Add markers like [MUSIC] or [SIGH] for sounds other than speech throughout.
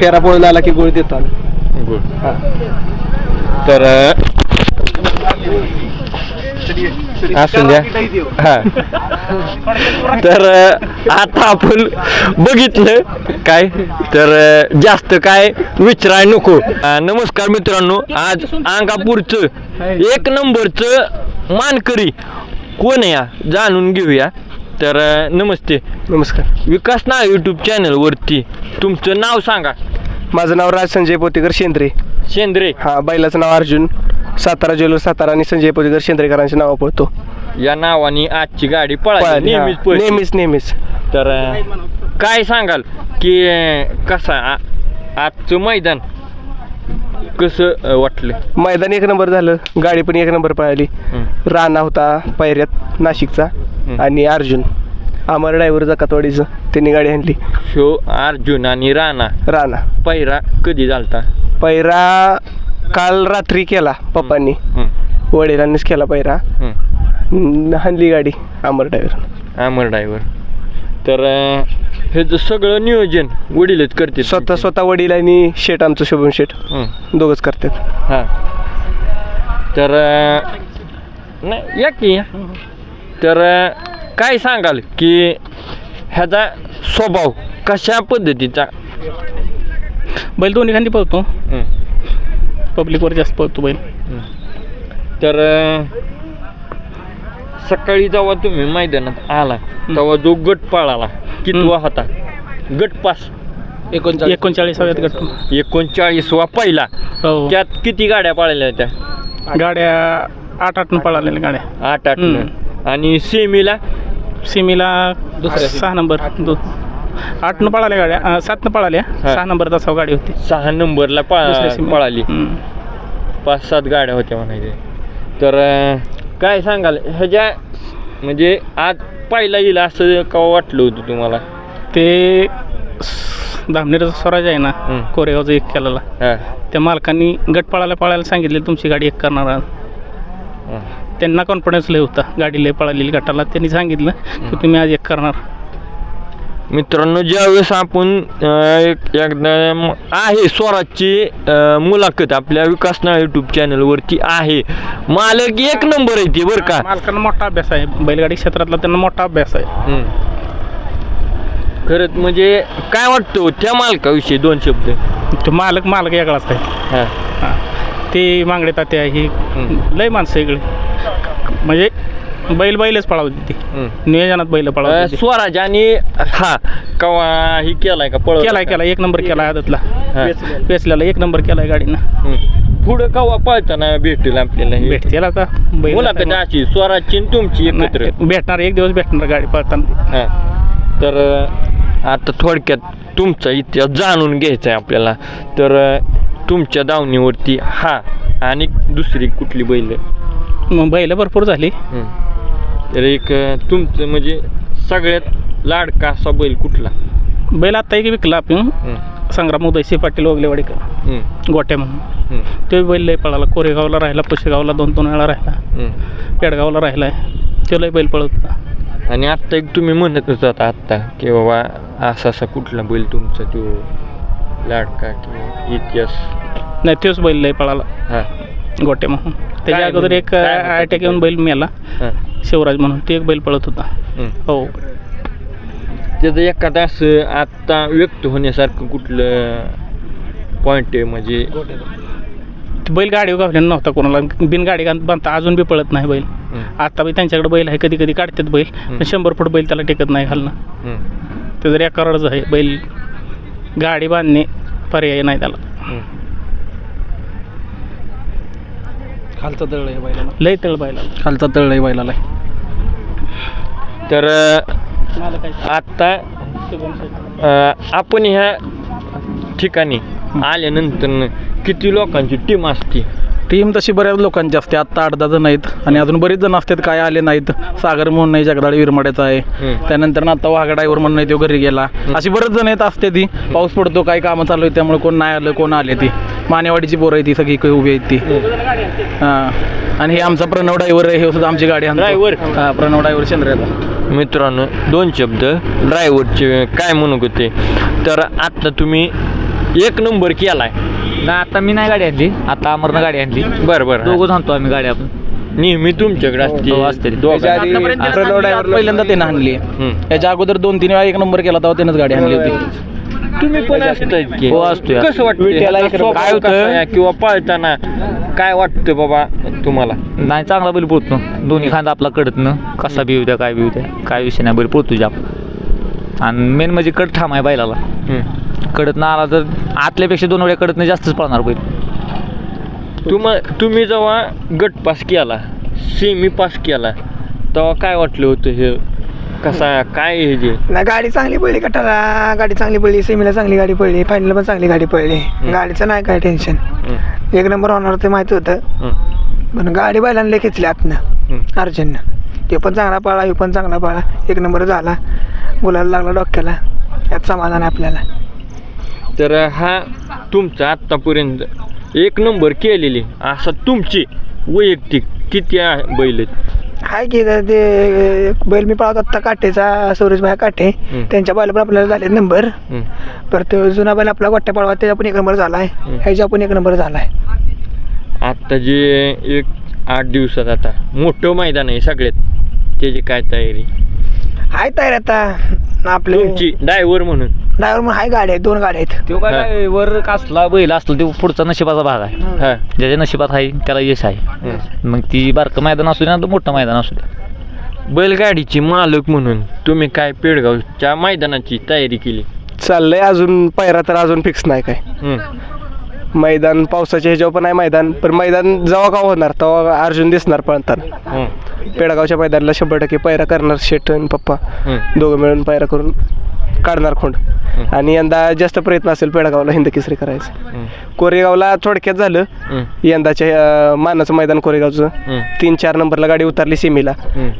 फेरा पळून आला की गोळी देतो आम्ही गुड हा. तर असू द्या. हा. तर अ, आता आपण बघितलं काय? तर अ, जास्त काय विचाराय नको. अ, नमस्कार मित्रांनो आज अंगापूरचं एक नंबरचं मानकरी कोण या? जाणून घेऊया. तर अ, नमस्ते. नमस्कार. विकास ना यूट्यूब चॅनलवरती तुमचं नाव सांगा. माझं नाव राज संजय पोतेकर शेंद्रे. शेंद्रे. हा बैलाचं नाव अर्जुन. सातारा ज्वेलर सातारा आणि संजय पोतेकर शेंद्रेकरांचे नाव पळतो. या नावाने आजची गाडी पळाली. पळाली, हा. नेहमीच पळते. नेहमीच नेहमीच. तर अं, काय सांगाल की अं, कसं आ- आजचं मैदान कसं अं, वाटलं? मैदान एक नंबर झालं. गाडी पण एक नंबर पळाली. हं, राणा होता पायऱ्यात नाशिकचा. आणि अर्जुन. अमर ड्रायव्हर जकातवाडीचं त्यांनी गाडी आणली. शो अर्जुन आणि राणा. राणा. पैरा कधी झालता? पैरा काल रात्री केला पप्पांनी. हं, वडिलांनीच केला पैरा. हं. हाणली गाडी अमर ड्रायव्हर. अमर ड्रायव्हर. तर अं, ह्याचं सगळं नियोजन वडीलच करते स्वतः स्वतः वडील आणि शेट आमचं शुभम शेट दोघंच करतात. हां. तर अं, नाही या की. या. तर काय सांगाल की ह्याचा स्वभाव कशा पद्धतीचा? बैल दोन्ही खांदी पळतो. पब्लिकवर जास्त पळतो बैल. तर सकाळी जेव्हा तुम्ही मैदानात आला तेव्हा जो गट पाळाला कितवा होता? गट पास. एकोणचाळीसाव्यात गट. एकोणचाळीसवा पहिला. हो. त्यात किती गाड्या पाळल्या होत्या? गाड्या आठ आठ पळालेल्या गाड्या. आठ आठ. आणि सेमीला? सिमीला सहा नंबर. दो आठ न पळाल्या गाड्या. अं, सात न पळाल्या. हा. सहा नंबर तासाव गाडी होती. सहा नंबरला दुसऱ्या सीमेला. पळाली. हम्म. पाच सात गाड्या होत्या म्हणायचे. तर अं, काय सांगाल? ह्याच्या म्हणजे आज पहिला येईल असं का वाटलं होतं तुम्हाला? ते स- धामणीचा स्वराज आहे ना हं. कोरेगावचा एक केलेला. हा, त्या मालकांनी गट पळायला पळायला सांगितले तुमची गाडी एक करणार आहात. त्यांना कॉन्फिडन्स लय होता. गाडी लय पळालेली गटाला. त्यांनी सांगितलं की तुम्ही आज एक करणार. मित्रांनो ज्यावेळेस आपण एकदा आहे स्वराजची मुलाखत आपल्या विकास ना यूट्यूब चॅनलवरती आहे. मालक एक नंबर आहे ती बरं का? मालकांना मोठा अभ्यास आहे. बैलगाडी क्षेत्रातला त्यांना मोठा अभ्यास आहे. खरंच म्हणजे काय वाटतं त्या मालकाविषयी दोन शब्द? तो मालक मालक वेगळाच आहे. हा. ते मांगडे तात्या ही हं. लय माणसं इकडे म्हणजे बैल बैलच पळावती ती हं. नियोजनात बैल अं, पळावती स्वराज आणि हा कवा ही केलाय का पळ केलाय केला एक नंबर केलाय आदतला. पेसल्याला एक नंबर केलाय गाडीनं. पुढं कवा पळताना भेटेल आपल्याला हे? भेटतील आता. बैल मुलाखत अशी स्वराजची आणि तुमची एकत्र. नाही, भेटणार एक दिवस भेटणार गाडी पळताना हा. तर अं, आता थोडक्यात तुमचा इतिहास जाणून घ्यायचा आहे आपल्याला. तर अं, तुमच्या दावणीवरती हा आणि दुसरी कुठली बैल? मग बैल भरपूर झाली. तर एक अं, तुमचं म्हणजे सगळ्यात लाडका असा बैल कुठला? बैल आता एक विकला आपण. संग्राम उदयसिंह पाटील ओगलेवाडीकर हं. गोट्या म्हणून. तो बैल लय पळाला. कोरेगावला राहिला पुशेगावला दोन दोन वेळा राहिला. पेडगावला राहिला तो लय बैल पळत होता. आणि आत्ता एक तुम्ही म्हणत होतात आत्ता की बाबा असा असा कुठला बैल तुमचा तो लाडका किंवा इतिहास? नाही तोच बैल लय पळाला. हा. गोटे म्हणून त्याच्या काय अगोदर म्हणजे? एक काय अटॅक येऊन बैल मेला हा. शिवराज म्हणून ते एक बैल पळत होता हं. हो त्याचं एखादं असं आत्ता व्यक्त होण्यासारखं कुठलं पॉईंट आहे म्हणजे ते बैल गाडी गावल्यानं नव्हता कोणाला बिन गाडी घाल- बांधता अजून बी पळत नाही बैल हं. आता बी त्यांच्याकडे बैल आहे कधी कधी काढतात बैल. पण शंभर फूट बैल त्याला टेकत नाही घालणं हं. ते जर एकावरच आहे बैल गाडी बांधणे पर्याय नाही त्याला हं. खालचा तळ आहे बैलाला. लय तळ बैला खालचा तळ आहे बैलाला. तर आत्ता अं, आपण ह्या ठिकाणी आल्यानंतर किती लोकांची टीम असते? टीम तशी बऱ्याच लोकांची असते. आत्ता आठ दहा जण आहेत आणि अजून बरेच जण असतात. काय आले नाहीत. सागर म्हणून नाही जगदाळी विरमाड्याचा आहे. त्यानंतर ना आता वाघडाईवर म्हणून नाही तो घरी गेला. अशी बरेच जण आहेत असते ती. पाऊस पडतो काही कामं चालू आहेत त्यामुळे कोण नाही आलं कोण आले ती. मानेवाडीची पोरं आहे ती सगळी काही उभी आहेत ती. हां. आणि हे आमचा प्रणव ड्रायव्हर आहे हे सुद्धा आमची गाडी आणतो. Driver? हां प्रणव ड्रायव्हर चंद्रयाचा मित्रांनो दोन शब्द. ड्रायव्हरचे काय म्हणत होते तर आत्ता तुम्ही एक नंबर केलाय. नाही आता मी नाही गाडी आणली. आता अमरनं गाडी आणली. बरं बरं. दोघं आणतो आम्ही गाडी आपण नेहमी तुमच्याकडे हो, असते. असते. त्याच्या आधी आतापर्यंत प्रणव पहिल्यांदा त्यानं आणली. हम्म. याच्या अगोदर दोन तीन वेळा एक नंबर केला तेव्हा त्यानंच गाडी आणली होती. तुम्ही पण असताय की. हो, असतोय. कसं वाटतं काय आहे? किंवा पळताना? काय वाटतं बाबा तुम्हाला? नाही चांगला बैल पोहतो दोन्ही खांदा आपला कडतनं. कसा बी द्या काय बी द्या. काय विषय नाही बैल पोहतो जाप आणि मेन म्हणजे कड ठाम आहे बैलाला. कडत ना आला तर आतल्यापेक्षा दोन वेळा कडतनं जास्तच पळणार बैल. तुम तुम्ही जेव्हा गट पास केला सेमी पास केला तेव्हा काय वाटलं होतं हे? कसा काय हे जे? नाही गाडी चांगली पडली गटाला. गाडी चांगली पडली सेमीला चांगली गाडी पडली फायनल पण चांगली गाडी पडली. गाडीचं नाही काय टेन्शन. एक नंबर होणार ते माहिती होतं. हम्म. पण गाडी बैलांना खेचली आतनं. हम्म. अर्जननं. ते पण चांगला पाळा हे पण चांगला पाळा एक नंबर झाला. गुलाला लागला डोक्याला. यात समाधान आहे आपल्याला. तर हा तुमचा आत्तापर्यंत एक नंबर केलेली असा तुमची वैयक्तिक किती बैल आहेत? हाय की ते बैल मी पळवत आत्ता काठेचा सूरजभाई काठे. त्यांच्या बैला पण आपल्याला झाले नंबर. परत तो जुना बैल आपला गोट्या पळवा त्याचा पण एक नंबर झाला आहे. ह्याच्या पण एक नंबर झाला आहे आत्ता जे एक आठ दिवसात आता मोठं मैदान आहे सगळ्यात त्याची काय तयारी हाय तयार आता. आपले तुमची ड्रायव्हर म्हणून. ड्रायव्हर म्हणून हाय गाडी आहेत दोन गाड्या आहेत. तो काय वर कासला बैल असला तो पुढचा नशिबाचा भाग आहे. हा. ज्याच्या नशिबात आहे त्याला यश आहे. मग ती बारकं मैदान असू दे ना तर मोठं मैदान असू दे. बैलगाडीची मालक म्हणून तुम्ही काय पेडगावच्या मैदानाची तयारी केली? चाललंय अजून पायरा तर अजून फिक्स नाही काय. हम्म. मैदान पावसाच्या ह्याच्यावर पण आहे मैदान पण मैदान जेव्हा का होणार तेव्हा अर्जुन दिसणार पळताना. पेडगावच्या मैदानाला शंभर टक्के पायरा करणार शेट आणि पप्पा. दोघं मिळून पायरा करून काढणार खोंड आणि यंदा जास्त प्रयत्न असेल पेडगावला हिंद केसरी करायचं. कोरेगावला थोडक्यात झालं. यंदाच्या अं, मानाचं मैदान कोरेगावचं. तीन चार नंबरला गाडी उतरली सेमीला.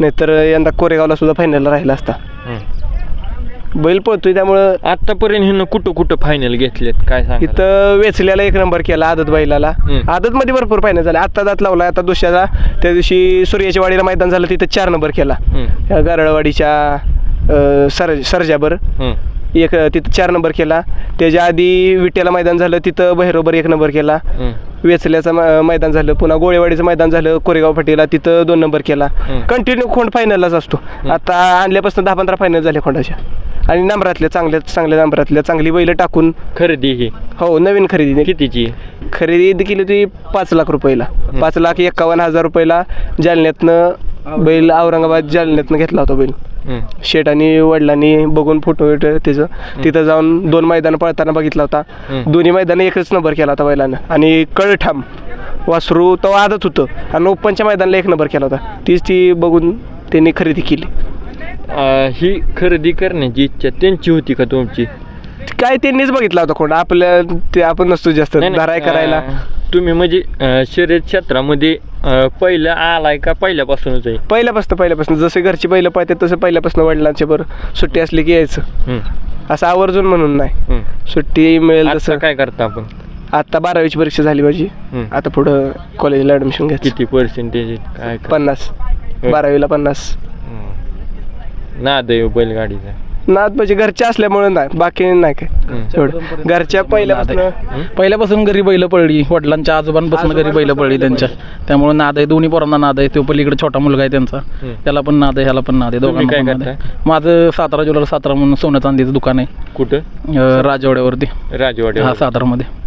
नाहीतर यंदा कोरेगावला सुद्धा फायनलला राहिला असता. बैल पळतोय त्यामुळं आतापर्यंत हिनं कुठं कुठं फायनल घेतलेत? काय सांग इथं वेचल्याला एक नंबर केला आदत बैलाला. हम्म. आदत मध्ये भरपूर फायनल झाले. आत्ता दात लावला आता दुसऱ्याला. त्या दिवशी सूर्याच्या वाडीला मैदान झालं तिथं चार नंबर केला. या गारळवाडीच्या अं, सर सरजाबर. एक तिथं चार नंबर केला. त्याच्या आधी विट्याला मैदान झालं तिथं बहिरोबर एक नंबर केला. वेचल्याचं म- मैदान झालं. पुन्हा गोळेवाडीचं मैदान झालं कोरेगाव फाटीला तिथं दोन नंबर केला. हम्म. कंटिन्यू खोंड फायनललाच असतो. आता आणल्यापासून दहा पंधरा फायनल झाले खोंडाच्या आणि नंबरातल्या चांगल्या चांगल्या नंबरातल्या चांगली बैल टाकून खरेदी ही. हो नवीन खरेदी कितीची? खरेदी केली होती पाच लाख रुपयाला. पाच लाख एकावन्न हजार रुपयाला जालन्यातनं बैल औरंगाबाद जालन्यातनं घेतला होता बैल. शेट आणि वडिलांनी बघून फोटो बिटो त्याचं. तिथं जाऊन दोन मैदान पळताना बघितला होता. दोन्ही मैदान एकच नंबर केला होता बैलानं. आणि कळठाम वासरू तो आदत होतं. आणि ओपनच्या मैदानाला एक नंबर केला होता. तीच ती बघून त्यांनी खरेदी केली. अं, ही खरेदी करण्याची इच्छा त्यांची होती का तुमची? काय त्यांनीच बघितला होता कोण? आपल्या ते आपण नसतो जास्त नाही, नाही, धराय करायला. अं, तुम्ही म्हणजे अं, शर्यत क्षेत्रामध्ये अं, पहिलं आलाय का पहिल्यापासूनच आहे? पहिल्यापासून पहिल्यापासून. जसे घरची बैल पाहतात तसं पहिल्यापासून वडिलांच्या बरं सुट्टी असली की यायचं. हम्म. असं आवर्जून म्हणून नाही. हम्म. सुट्टी मिळेल आता तसं. काय करता आपण? आता बारावीची परीक्षा झाली माझी. हम्म. आता पुढं कॉलेजला ॲडमिशन घ्यायचं. किती पर्सेंटेज काय काय? पन्नास. होय. बारावीला पन्नास. नाद आहे बैलगाडीचा. नाद म्हणजे घरच्या असल्यामुळे नाही बाकी नाही काय. एवढं. घरच्या पहिल्यापासून? पहिल्यापासून घरी बैल पडली वडिलांच्या आजोबांपासून घरी बैल पडली त्यांच्या. त्यामुळे नाद आहे दोन्ही पोरांना नाद आहे तो पलीकडे छोटा मुलगा आहे त्यांचा. त्याला पण नाद आहे ह्याला पण नाद आहे दोघांना काय पण नाद आहे. माझं सातारा ज्वेलर सातारा म्हणून सोनं चांदीचं दुकान आहे. कुठं? अं, राजवाड्यावरती. राजवाडी हा सातारामध्ये.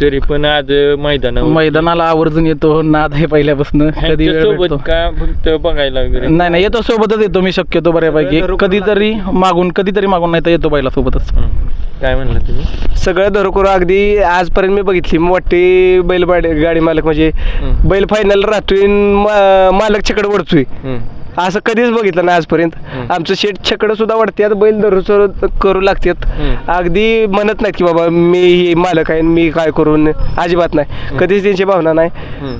तरी पण आज मैदान मैदानाला आवर्जून येतो नाद आहे पहिल्यापासून. कधी वेळ सोबत भेटतो. का फक्त बघायला वगैरे? नाही नाही येतो सोबतच येतो मी शक्यतो बऱ्यापैकी. कधीतरी मागून कधीतरी मागून नाही तर येतो बैला सोबतच. हम्म. काय म्हणलं तुम्ही? सगळं धरोकर अगदी आजपर्यंत मी बघितली. मोठी बैल गाडी मालक म्हणजे हम्म. बैल फायनल राहतोय मा- मालक वडतोय हम्म. असं कधीच बघितलं नाही आजपर्यंत. आमचं शेट छकडं सुद्धा वाढतात बैल दररोज करू लागतात. अगदी म्हणत नाहीत की बाबा मी ही मालक आहे मी काय करून अजिबात नाही. कधीच त्यांची भावना नाही.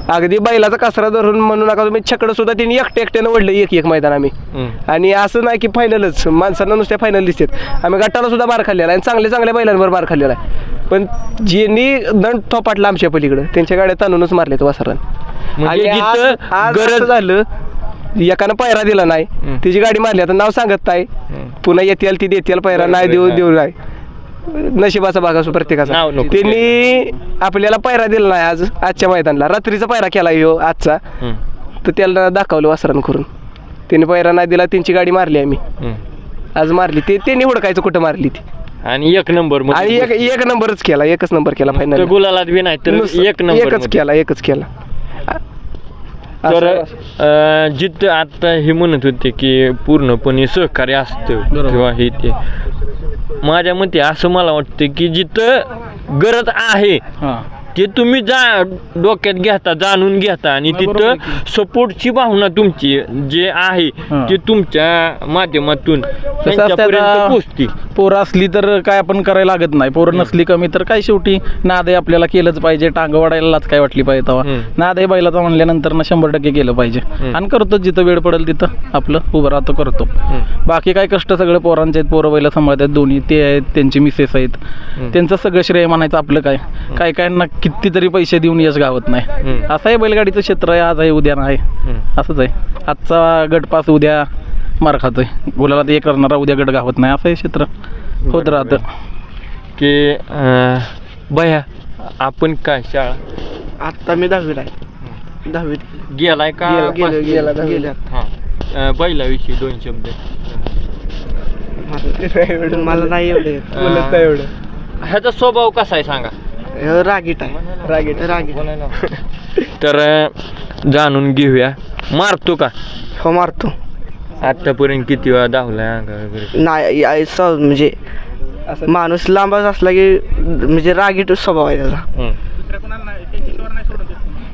अगदी बैलाचा कचरा धरून म्हणू नका तुम्ही छकडं सुद्धा त्यांनी एकट्या एकट्यानं वडलं एक एक मैदान आम्ही. आणि असं नाही की फायनलच माणसांना नुसत्या फायनल दिसतात. आम्ही गटाला सुद्धा बार खाल्लेला आहे आणि चांगल्या चांगल्या बैलांवर बार खाल्लेला आहे. पण ज्यांनी दंड थोपाटला आमच्या पलीकडं त्यांच्या गाड्या ताणूनच मारलेत वासरान. म्हणजे गरज- झालं एकानं पायरा दिला नाही. तिची गाडी मारली. आता नाव सांगत नाही. पुन्हा येतील ती देतील पायरा नाही देऊ देऊ नाही. नशिबाचा भाग असो प्रत्येकाचा. त्यांनी आपल्याला पायरा दिला नाही आज आजच्या मैदानाला. रात्रीचा पायरा केला ह्यो आजचा. तर त्याला दाखवलं वासरान करून. त्यांनी पायरा नाही दिला त्यांची गाडी मारली आम्ही. आज मारली. ते त्यांनी हुडकायचं कुठं मारली ती. आणि एक नंबर आणि एक एक नंबरच केला एकच नंबर केला फायनल गुलालात बी नाही तर एक नंबर एकच केला एकच केला. तर अं, जिथं आता हे म्हणत होते की पूर्णपणे सहकार्य असतं किंवा हे ते. माझ्या मते असं मला वाटतं की जिथं गरज आहे हां. ते तुम्ही जा डोक्यात घेता जाणून घेता. आणि तिथं सपोर्टची भावना तुमची जे आहे. ते तुमच्या माध्यमातून त्यांच्यापर्यंत पोरं असली तर काय आपण करायला लागत नाही. पोरं नसली कमी तर काय शेवटी नादे आपल्याला केलंच पाहिजे. टांग वाढायलाच काय वाटली पाहिजे तेव्हा. नादे बैलाचा म्हणल्यानंतर ना शंभर टक्के केलं पाहिजे. आणि करतो जिथं वेळ पडेल तिथं आपलं उभं राहतो करतो. बाकी काय कष्ट सगळं पोरांचे आहेत पोरं बैला सांभाळतात दोन्ही ते आहेत त्यांची मिसेस आहेत. त्यांचं सगळं श्रेय म्हणायचं आपलं काय? काय काय कितीतरी पैसे देऊन यश गावत नाही. हम्म. असं आहे बैलगाडीचं क्षेत्र आहे आज आहे उद्या नाही. असंच आहे. आजचा गटपास उद्या मार खातोय. गुलाला एक करणारा उद्या गट गावत नाही असं हे क्षेत्र होत राहतं. की अं, बया आपण काय शाळा? आता मी दहावीला आहे. दहावीत. गेलाय का गेला- गेला- पास- गेला. हा. अं, बैलाविषयी दोन शब्द. मला नाही एवढे. बोलत नाही एवढं. ह्याचा स्वभाव कसा आहे सांगा. रागीट आहे. रागीट रागीट. [LAUGHS] तर अं, जाणून घेऊया. मारतो का? हो मारतो. आतापर्यंत किती वेळा धावलाय वगैरे? नाही आ- स- म्हणजे माणूस लांबच असला की म्हणजे रागीट स्वभाव आहे त्याचा.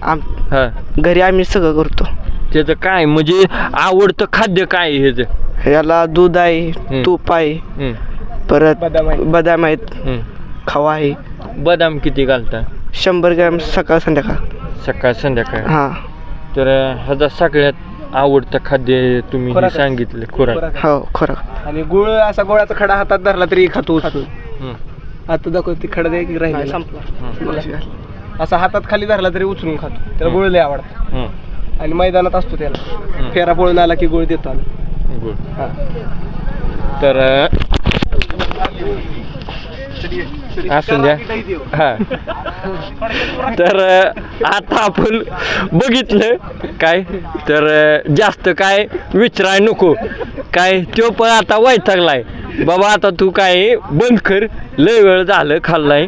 आम हा. घरी आम्ही सगळं करतो. त्याचं काय म्हणजे आवडतं खाद्य काय आहे ह्याचं? याला दूध आहे तूप आहे परत बदाम आहेत. खवा आहे. बदाम किती घालता शंभर ग्रॅम सकाळ संध्याकाळ. सकाळ संध्याकाळ? हां. तर ह्याचा सगळ्यात आवडतं खाद्य तुम्ही हे सांगितलं खुराक. हो खरं आणि गुळ असा गोळाचा खडा हातात धरला तरी खातो. हम्म, आता दाखव ती खडा द्या की राहील हम्म, असा हातात खाली धरला तरी उचलून खातो. त्याला गुळ लय आवडतं. हम्म. आणि मैदानात असतो त्याला. फेरा पळून आला की गुळ देतो आम्ही. गुड हा. तर असून द्या. हा. तर आता आपण बघितलं काय? तर जास्त काय विचाराय नको. काय तो पण आता वैतागलाय. बाबा आता तू काय बंद कर. लय वेळ झालं खाल्लाय.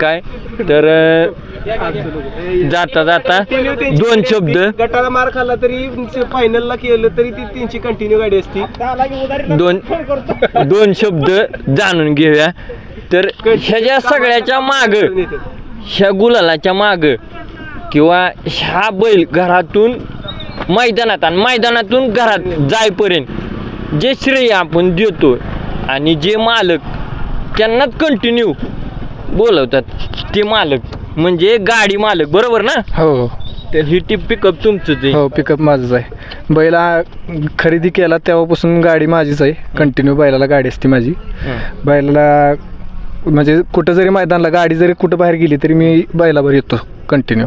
काय? तर जाता जाता दोन शब्द. गटाला मार खाल्ला तरी फायनलला केलं तरी ती तीनशे कंटिन्यू गाडी असती. दोन दोन शब्द जाणून घेऊया. तर ह्याच्या सगळ्याच्या माग ह्या गुलालाच्या माग किंवा ह्या बैल घरातून मैदानात आणि मैदानातून घरात जायपर्यंत जे श्रेय आपण देतो आणि जे मालक त्यांनाच कंटिन्यू बोलवतात ते मालक म्हणजे गाडी मालक बरोबर ना? हो. तर ही टिप पिकअप तुमचंच आहे. हो पिकअप माझंच आहे. बैला खरेदी केला तेव्हापासून गाडी माझीच आहे. कंटिन्यू बैलाला गाडी असते माझी. बैलाला म्हणजे कुठं जरी मैदानला गाडी जरी कुठं बाहेर गेली तरी मी बैलावर येतो कंटिन्यू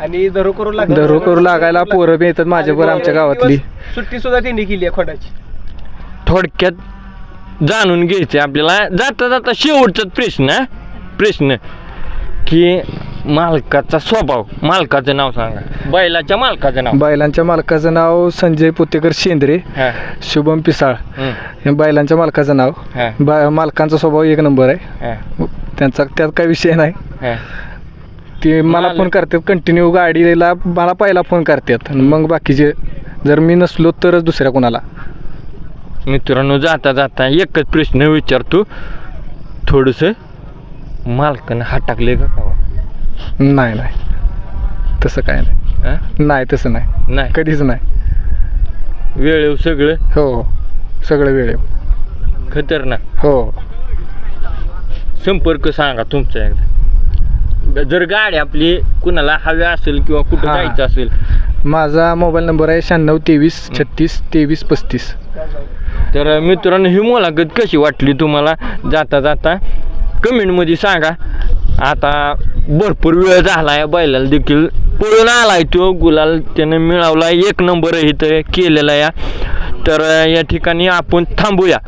आणि दरो करू लागला दरो करू लागायला पोरं बी येतात माझ्यावर आमच्या गावातली. सुट्टी सुद्धा त्यांनी केली आहे खोडाची. थोडक्यात जाणून घ्यायचं आपल्याला. जाता जाता शेवटचाच प्रश्न हा? प्रश्न की मालकाचा स्वभाव. मालकाचं नाव सांगा. बैलाच्या मालकाचं नाव. बैलांच्या मालकाचं नाव संजय पुतेकर शेंद्रे हा, शुभम पिसाळ. हे बैलांच्या मालकाचं नाव. हा, बा मालकांचा स्वभाव एक नंबर आहे. हा, त्यांचा त्यात काही विषय नाही. हा. ते मला मालक- फोन करतात कंटिन्यू गाडीला मला पहिला फोन करतात. आणि मग बाकीचे जर मी नसलो तरच दुसऱ्या कोणाला. मित्रांनो जाता जाता एकच प्रश्न विचारतो. थोडस मालकानं हात टाकले का? गावा? नाही नाही. तसं काय नाही. हा? नाही तसं नाही. नाही. कधीच नाही. वेळेव सगळं? हो हो. सगळं वेळ. खतरनाक. हो. संपर्क सांगा तुमचा एकदा. जर गाडी आपली कुणाला हवी असेल किंवा कुठं हा. जायचं असेल. माझा मोबाईल नंबर आहे शहाण्णव तेवीस छत्तीस तेवीस पस्तीस. तर मित्रांनो ही मुलाखत कशी वाटली तुम्हाला? जाता जाता कमेंटमध्ये सांगा. आता भरपूर वेळ झाला आहे बैलाला देखील. पळून आलाय तो गुलाल त्यानं मिळवला. एक नंबर इथं केलेला या. तर या ठिकाणी आपण थांबूया.